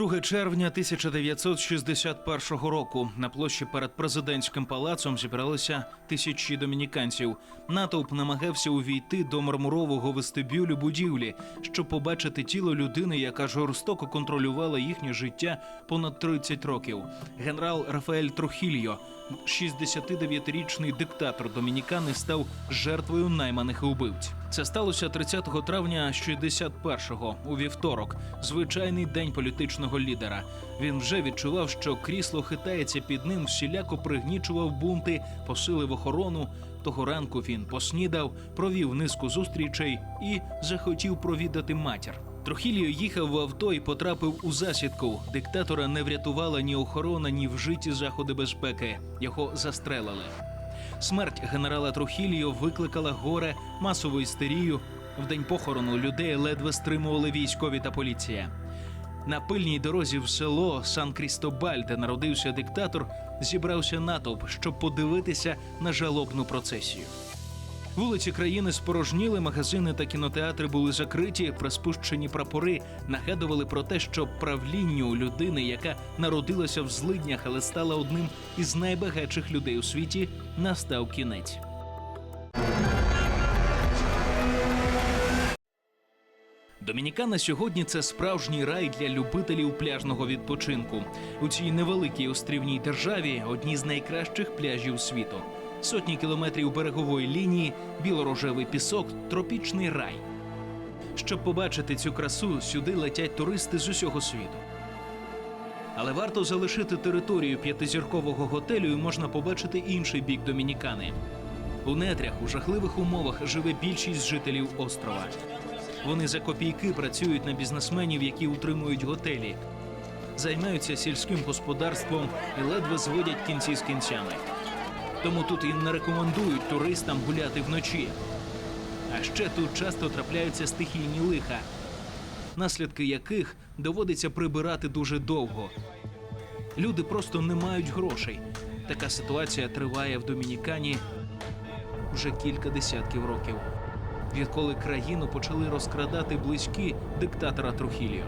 2 червня 1961 року на площі перед президентським палацом зібралися тисячі домініканців. Натовп намагався увійти до мармурового вестибюлю будівлі, щоб побачити тіло людини, яка жорстоко контролювала їхнє життя понад 30 років. Генерал Рафаель Трухільо, 69-річний диктатор Домінікани, став жертвою найманих убивць. Це сталося 30 травня 61-го, у вівторок, звичайний день політичного лідера. Він вже відчував, що крісло хитається під ним, всіляко пригнічував бунти, посилив охорону. Того ранку він поснідав, провів низку зустрічей і захотів провідати матір. Трохіліо їхав в авто і потрапив у засідку. Диктатора не врятувала ні охорона, ні вжиті заходи безпеки. Його застрелили. Смерть генерала Трухіліо викликала горе, масову істерію. В день похорону людей ледве стримували військові та поліція. На пильній дорозі в село Сан Крістобаль, де народився диктатор, зібрався натовп, щоб подивитися на жалобну процесію. Вулиці країни спорожніли, магазини та кінотеатри були закриті, приспущені прапори нагадували про те, що правлінню людини, яка народилася в злиднях, але стала одним із найбагатших людей у світі, настав кінець. Домінікана сьогодні це справжній рай для любителів пляжного відпочинку. У цій невеликій острівній державі одні з найкращих пляжів світу. Сотні кілометрів берегової лінії, білорожевий пісок, тропічний рай. Щоб побачити цю красу, сюди летять туристи з усього світу. Але варто залишити територію п'ятизіркового готелю і можна побачити інший бік Домінікани. У нетрях у жахливих умовах живе більшість жителів острова. Вони за копійки працюють на бізнесменів, які утримують готелі, займаються сільським господарством і ледве зводять кінці з кінцями. Тому тут і не рекомендують туристам гуляти вночі. А ще тут часто трапляються стихійні лиха, наслідки яких доводиться прибирати дуже довго. Люди просто не мають грошей. Така ситуація триває в Домінікані вже кілька десятків років, відколи країну почали розкрадати близькі диктатора Трухіліо.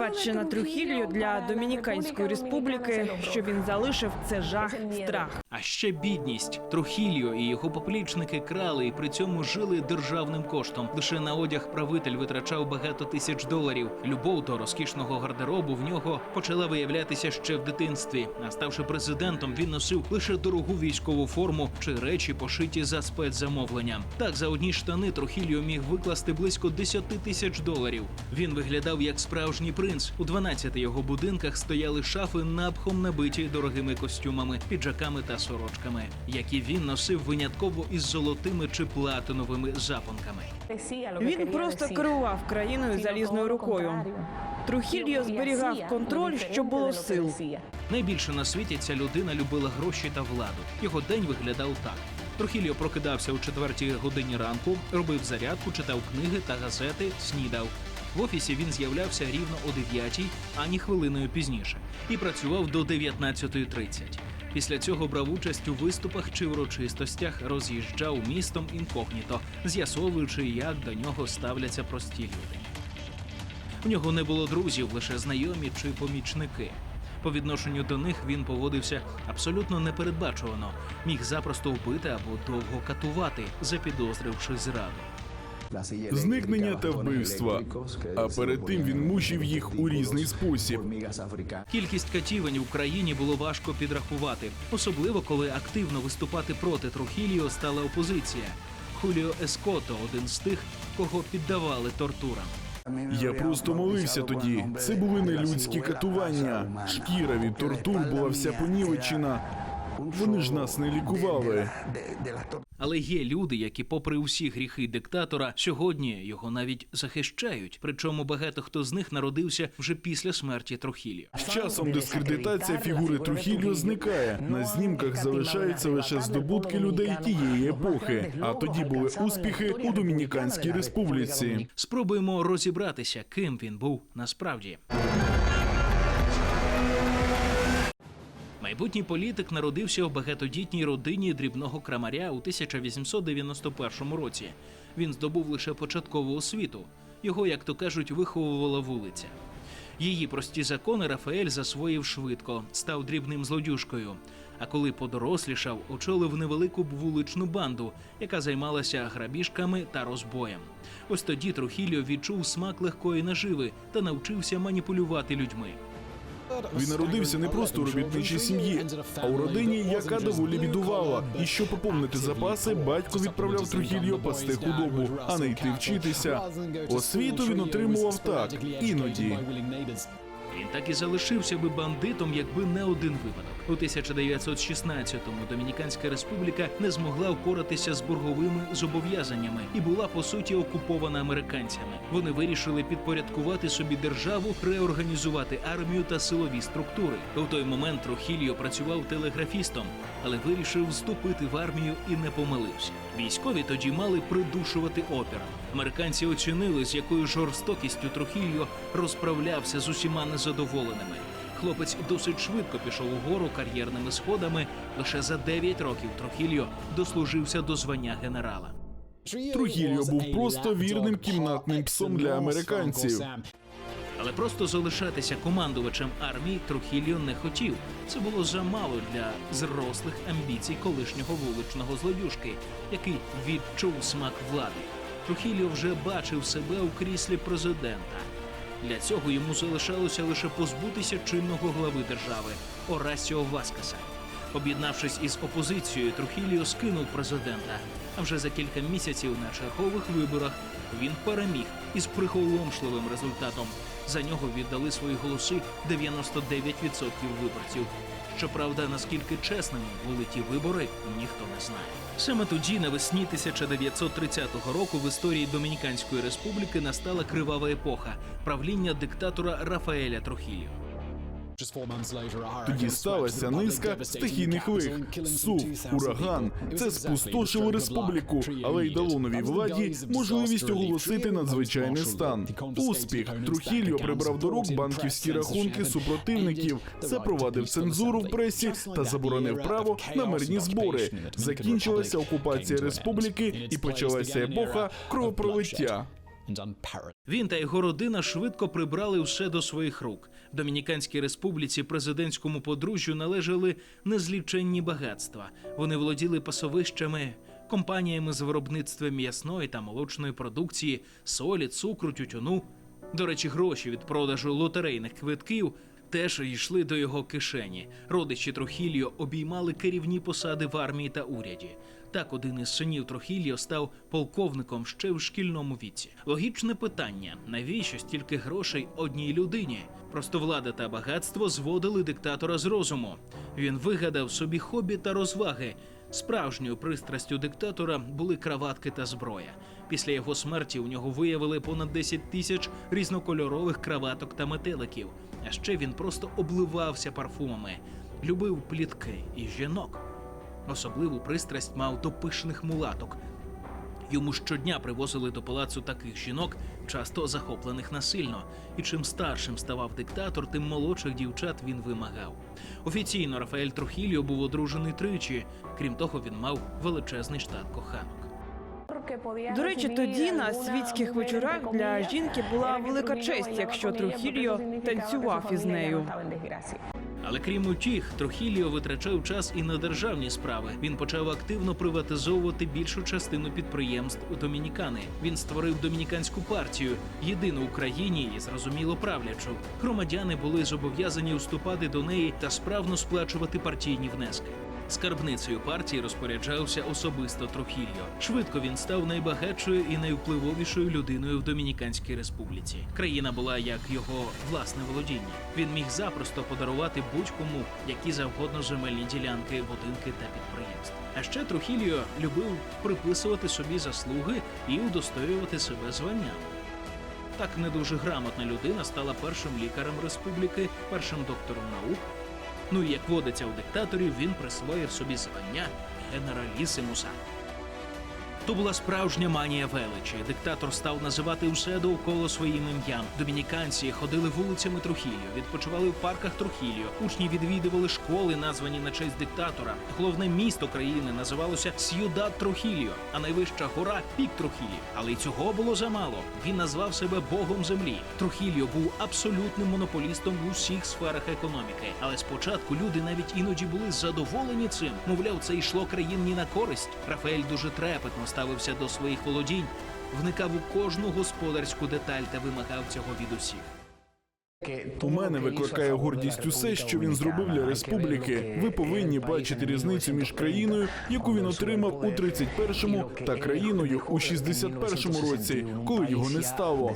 Спадщина Трухілью для Домініканської республіки, що він залишив, це жах, страх. А ще бідність. Трухільо і його поплічники крали і при цьому жили державним коштом. Лише на одяг правитель витрачав багато тисяч доларів. Любов до розкішного гардеробу в нього почала виявлятися ще в дитинстві. А ставши президентом, він носив лише дорогу військову форму чи речі, пошиті за спецзамовленням. Так за одні штани Трухільо міг викласти близько 10 тисяч доларів. Він виглядав як справжній принц. У 12 його будинках стояли шафи напхом набиті дорогими костюмами, піджаками та сорочками, які він носив винятково із золотими чи платиновими запонками. Він просто керував країною залізною рукою. Трухільо зберігав контроль, що було сил. Найбільше на світі ця людина любила гроші та владу. Його день виглядав так. Трухільо прокидався о четвертій годині ранку, робив зарядку, читав книги та газети, снідав. В офісі він з'являвся рівно о 9, ані хвилиною пізніше, і працював до 19.30. Після цього брав участь у виступах чи урочистостях, роз'їжджав містом інкогніто, з'ясовуючи, як до нього ставляться прості люди. У нього не було друзів, лише знайомі чи помічники. По відношенню до них він поводився абсолютно непередбачувано, міг запросто вбити або довго катувати, запідозривши зраду. Зникнення та вбивства. А перед тим він мучив їх у різний спосіб. Кількість катівень в країні було важко підрахувати, особливо коли активно виступати проти Трухіліо стала опозиція. Хуліо Еското один з тих, кого піддавали тортурам. Я просто молився тоді. Це були нелюдські катування. Шкіра від тортур була вся понівечена. Вони ж нас не лікували. Але є люди, які, попри усі гріхи диктатора, сьогодні його навіть захищають. Причому багато хто з них народився вже після смерті Трухіліо. З часом дискредитація фігури Трухільо зникає. На знімках залишаються лише здобутки людей тієї епохи. А тоді були успіхи у Домініканській республіці. Спробуємо розібратися, ким він був насправді. Майбутній політик народився в багатодітній родині дрібного крамаря у 1891 році. Він здобув лише початкову освіту. Його, як то кажуть, виховувала вулиця. Її прості закони Рафаель засвоїв швидко, став дрібним злодюжкою. А коли подорослішав, очолив невелику вуличну банду, яка займалася грабіжками та розбоєм. Ось тоді Трухільо відчув смак легкої наживи та навчився маніпулювати людьми. Він народився не просто у робітничій сім'ї, а у родині, яка доволі бідувала. І щоб поповнити запаси, батько відправляв Трухільо пасти худобу, а не йти вчитися. Освіту він отримував так, іноді. Він так і залишився би бандитом, якби не один випадок. У 1916-му Домініканська республіка не змогла впоратися з борговими зобов'язаннями і була по суті окупована американцями. Вони вирішили підпорядкувати собі державу, реорганізувати армію та силові структури. У той момент Трухільо працював телеграфістом, але вирішив вступити в армію і не помилився. Військові тоді мали придушувати опір. Американці оцінили, з якою жорстокістю Трухільо розправлявся з усіма незадоволеними. Хлопець досить швидко пішов угору кар'єрними сходами. Лише за 9 років Трухільо дослужився до звання генерала. Трухільо був просто вірним кімнатним псом для американців. Але просто залишатися командувачем армії Трухільо не хотів. Це було замало для зрослих амбіцій колишнього вуличного злодюжки, який відчув смак влади. Трухільо вже бачив себе у кріслі президента. Для цього йому залишалося лише позбутися чинного глави держави Орасіо Васкаса. Об'єднавшись із опозицією, Трухіліо скинув президента. А вже за кілька місяців на чергових виборах він переміг із приголомшливим результатом. За нього віддали свої голоси 99% виборців. Щоправда, наскільки чесними були ті вибори, ніхто не знає. Саме тоді, навесні 1930 року, в історії Домініканської республіки настала кривава епоха правління диктатора Рафаеля Трухіліо. Тоді сталася низка стихійних лих, сув, ураган. Це спустошило республіку, але й дало новій владі можливість оголосити надзвичайний стан. Успіх Трухільо прибрав до рук банківські рахунки супротивників, запровадив цензуру в пресі та заборонив право на мирні збори. Закінчилася окупація республіки і почалася епоха кровопролиття. Він та його родина швидко прибрали все до своїх рук. Домініканській республіці президентському подружжю належали незліченні багатства. Вони володіли пасовищами, компаніями з виробництва м'ясної та молочної продукції, солі, цукру, тютюну. До речі, гроші від продажу лотерейних квитків теж йшли до його кишені. Родичі Трохіліо обіймали керівні посади в армії та уряді. Так один із синів Трохіліо став полковником ще в шкільному віці. Логічне питання: навіщо стільки грошей одній людині? Просто влада та багатство зводили диктатора з розуму. Він вигадав собі хобі та розваги. Справжньою пристрастю диктатора були краватки та зброя. Після його смерті у нього виявили понад 10 тисяч різнокольорових краваток та метеликів. А ще він просто обливався парфумами, любив плітки і жінок. Особливу пристрасть мав до пишних мулаток. Йому щодня привозили до палацу таких жінок, часто захоплених насильно. І чим старшим ставав диктатор, тим молодших дівчат він вимагав. Офіційно Рафаель Трухільо був одружений тричі. Крім того, він мав величезний штат коханок. До речі, тоді на світських вечорах для жінки була велика честь, якщо Трухільо танцював із нею. Але крім утіх, Трохіліо витрачав час і на державні справи. Він почав активно приватизовувати більшу частину підприємств у Домінікани. Він створив домініканську партію, єдину в країні і зрозуміло правлячу. Громадяни були зобов'язані вступати до неї та справно сплачувати партійні внески. Скарбницею партії розпоряджався особисто Трухільо. Швидко він став найбагатшою і найвпливовішою людиною в Домініканській республіці. Країна була як його власне володіння. Він міг запросто подарувати будь-кому які завгодно земельні ділянки, будинки та підприємства. А ще Трухільо любив приписувати собі заслуги і удостоювати себе званням. Так не дуже грамотна людина стала першим лікарем республіки, першим доктором наук. Ну і як водиться у диктаторів, він присвоїв собі звання генералісимуса. То була справжня манія величі. Диктатор став називати усе довкола своїм ім'ям. Домініканці ходили вулицями Трухіліо, відпочивали в парках Трухіліо. Учні відвідували школи, названі на честь диктатора. Головне місто країни називалося С'юдад Трухіліо, а найвища гора Пік Трухіліо. Але й цього було замало. Він назвав себе богом землі. Трухіліо був абсолютним монополістом в усіх сферах економіки. Але спочатку люди навіть іноді були задоволені цим. Мовляв, це йшло країні на користь. Рафаель дуже трепетно ставився до своїх володінь, вникав у кожну господарську деталь та вимагав цього від усіх. У мене викликає гордість усе, що він зробив для республіки. Ви повинні бачити різницю між країною, яку він отримав у 31-му, та країною у 61-му році, коли його не стало.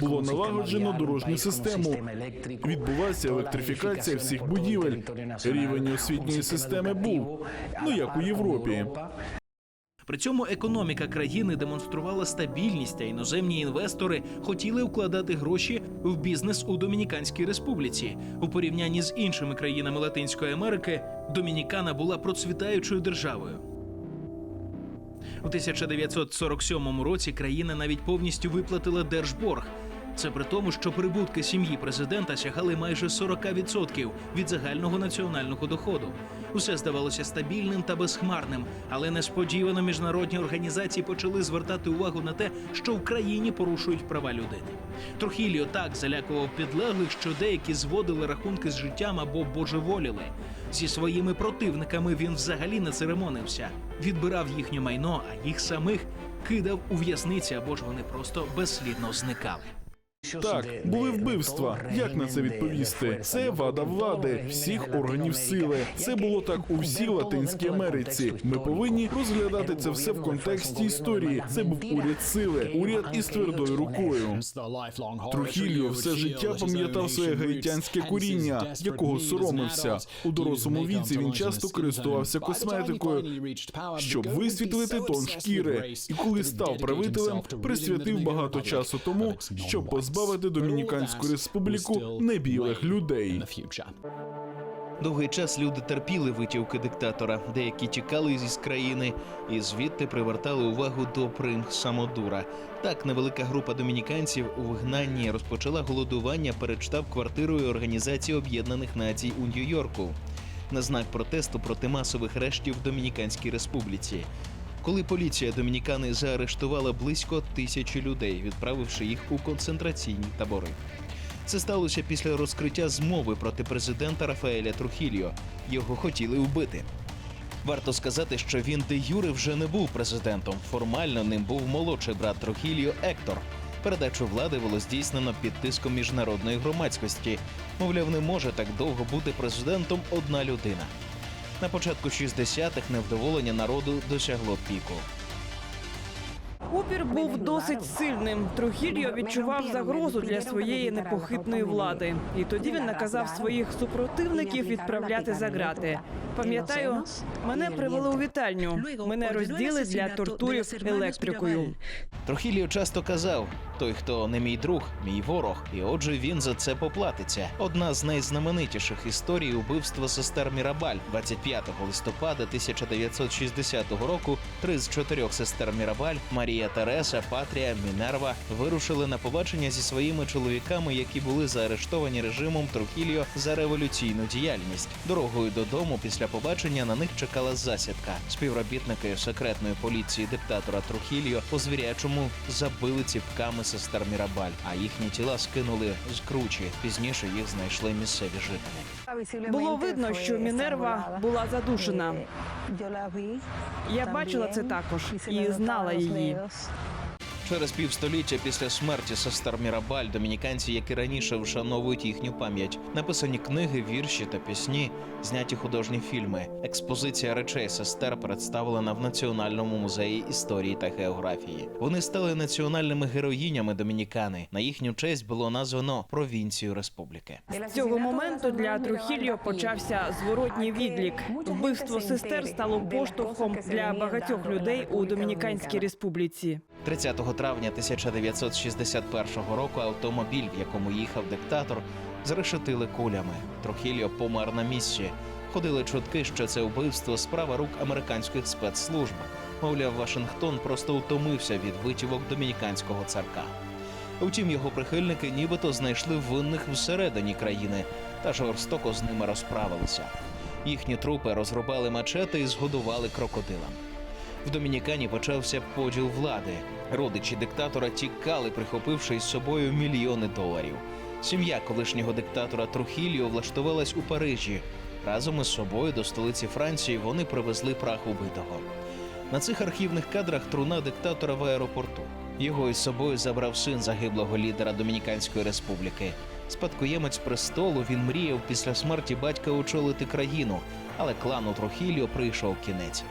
Було налагоджено дорожню систему. Відбулася електрифікація всіх будівель. Рівень освітньої системи був, ну як у Європі. При цьому економіка країни демонструвала стабільність, а іноземні інвестори хотіли вкладати гроші в бізнес у Домініканській республіці. У порівнянні з іншими країнами Латинської Америки, Домінікана була процвітаючою державою. У 1947 році країна навіть повністю виплатила держборг. Це при тому, що прибутки сім'ї президента сягали майже 40% від загального національного доходу. Усе здавалося стабільним та безхмарним, але несподівано міжнародні організації почали звертати увагу на те, що в країні порушують права людини. Трухіліо так залякував підлеглих, що деякі зводили рахунки з життям або божеволіли. Зі своїми противниками він взагалі не церемонився, відбирав їхнє майно, а їх самих кидав у в'язниці або ж вони просто безслідно зникали. Так, були вбивства. Як на це відповісти? Це вада влади, всіх органів сили. Це було так у всій Латинській Америці. Ми повинні розглядати це все в контексті історії. Це був уряд сили, уряд із твердою рукою. Трухільо все життя пам'ятав своє гаїтянське коріння, якого соромився. У дорослому віці він часто користувався косметикою, щоб висвітлити тон шкіри. І коли став правителем, присвятив багато часу тому, щоб позбавити Домініканську республіку небілих людей. Довгий час люди терпіли витівки диктатора, деякі тікали зі країни і звідти привертали увагу до принг Самодура. Так, невелика група домініканців у вигнанні розпочала голодування перед штаб-квартирою Організації Об'єднаних Націй у Нью-Йорку на знак протесту проти масових арештів в Домініканській республіці. Коли поліція домінікани заарештувала близько тисячі людей, відправивши їх у концентраційні табори. Це сталося після розкриття змови проти президента Рафаеля Трухільо. Його хотіли вбити. Варто сказати, що він де юре вже не був президентом. Формально ним був молодший брат Трухільо Ектор. Передачу влади було здійснено під тиском міжнародної громадськості. Мовляв, не може так довго бути президентом одна людина. На початку 60-х невдоволення народу досягло піку. Опір був досить сильним. Трухільо відчував загрозу для своєї непохитної влади, і тоді він наказав своїх супротивників відправляти за грати. Пам'ятаю, мене привели у вітальню. Мене розділи для тортурів електрикою. Трохіліо часто казав: той, хто не мій друг, мій ворог, і отже він за це поплатиться. Одна з найзнаменитіших історій убивства сестер Мірабаль 25 листопада 1960 року. Три з чотирьох сестер Мірабаль Марія Тереса, Патрія, Мінерва вирушили на побачення зі своїми чоловіками, які були заарештовані режимом Трухіліо за революційну діяльність. Дорогою додому після побачення на них чекала засідка. Співробітники секретної поліції диктатора Трухіліо по звірячому забили ціпками сестер Мірабаль, а їхні тіла скинули з кручі. Пізніше їх знайшли місцеві жителі. Було видно, що Мінерва була задушена. Я бачила це також і знала її. Через півстоліття після смерті сестер Мірабаль домініканці, як і раніше, вшановують їхню пам'ять. Написані книги, вірші та пісні, зняті художні фільми. Експозиція речей сестер представлена в Національному музеї історії та географії. Вони стали національними героїнями домінікани. На їхню честь було названо провінцію республіки. З цього моменту для Трухільо почався зворотній відлік. Вбивство сестер стало поштовхом для багатьох людей у Домініканській республіці. 30 травня 1961 року автомобіль, в якому їхав диктатор, зрешетили кулями. Трохіліо помер на місці. Ходили чутки, що це вбивство справа рук американських спецслужб. Мовляв, Вашингтон просто утомився від витівок домініканського царка. Втім, його прихильники нібито знайшли винних всередині країни та жорстоко з ними розправилися. Їхні трупи розрубали мачети і згодували крокодилам. В Домінікані почався поділ влади. Родичі диктатора тікали, прихопивши із собою мільйони доларів. Сім'я колишнього диктатора Трухіліо влаштувалась у Парижі. Разом із собою до столиці Франції вони привезли прах убитого. На цих архівних кадрах труна диктатора в аеропорту. Його із собою забрав син загиблого лідера Домініканської республіки. Спадкоємець престолу він мріяв після смерті батька очолити країну, але клану Трухіліо прийшов кінець.